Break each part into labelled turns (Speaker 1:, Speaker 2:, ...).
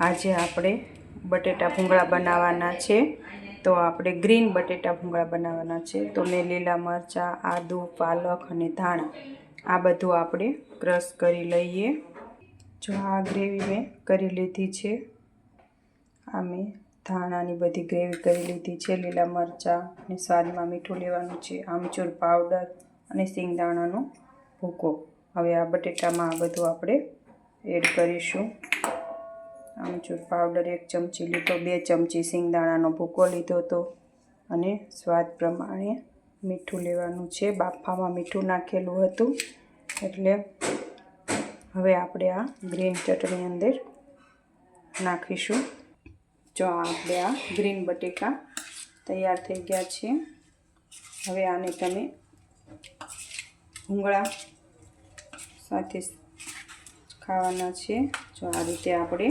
Speaker 1: આજે આપણે બટેટા ભૂંગળા બનાવવાના છે. તો આપણે ગ્રીન બટેટા ભૂંગળા બનાવવાના છે. તો મેં લીલા મરચાં, આદુ, પાલક અને ધાણા આ બધું આપણે ક્રશ કરી લઈએ. જો આ ગ્રેવી મેં કરી લીધી છે. આ મેં ધાણાની બધી ગ્રેવી કરી લીધી છે. લીલા મરચાં અને સ્વાદમાં મીઠું લેવાનું છે. આમચૂર પાવડર અને સિંગદાણાનો ભૂકો. હવે આ બટેટામાં આ બધું આપણે એડ કરીશું. આમચૂર પાવડર એક ચમચી લીધો, બે ચમચી સિંગદાણાનો ભૂકો લીધો હતો અને સ્વાદ પ્રમાણે મીઠું લેવાનું છે. બાફામાં મીઠું નાખેલું હતું. એટલે હવે આપણે આ ગ્રીન ચટણી અંદર નાખીશું. જો આપણે આ ગ્રીન બટેકા તૈયાર થઈ ગયા છે. હવે આને તમે ભૂંગળા સાથે ખાવાના છે. જો આ રીતે આપણે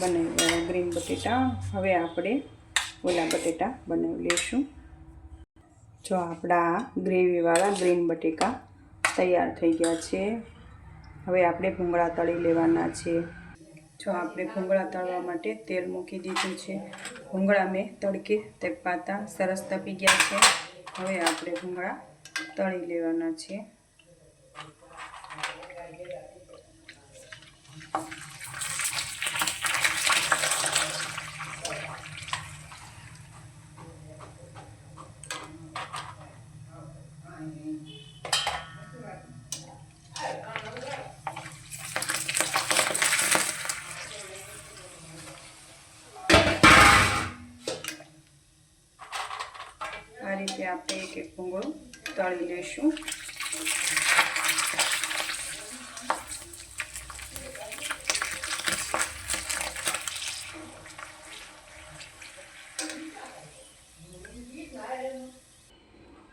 Speaker 1: બનાવી ગ્રીન બટેટા. હવે આપણે ઓલા બટેટા બનાવી લઈશું. જો આપણા ગ્રેવીવાળા ગ્રીન બટેકા તૈયાર થઈ ગયા છે. હવે આપણે ભૂંગળા તળી લેવાના છે. જો આપણે ભૂંગળા તળવા માટે તેલ મૂકી દીધું છે. ભૂંગળા મેં તડકે તપાતા સરસ તપી ગયા છે. હવે આપણે ભૂંગળા તળી લેવાના છે આ રીતે આપણે એક એક ભૂંગળું તળી લઈશું.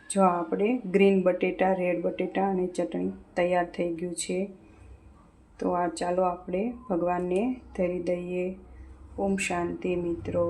Speaker 1: જો આપણે ગ્રીન બટેટા, રેડ બટેટા અને ચટણી તૈયાર થઈ ગયું છે, તો આ ચાલો આપણે ભગવાનને ધરી દઈએ. ઓમ શાંતિ મિત્રો.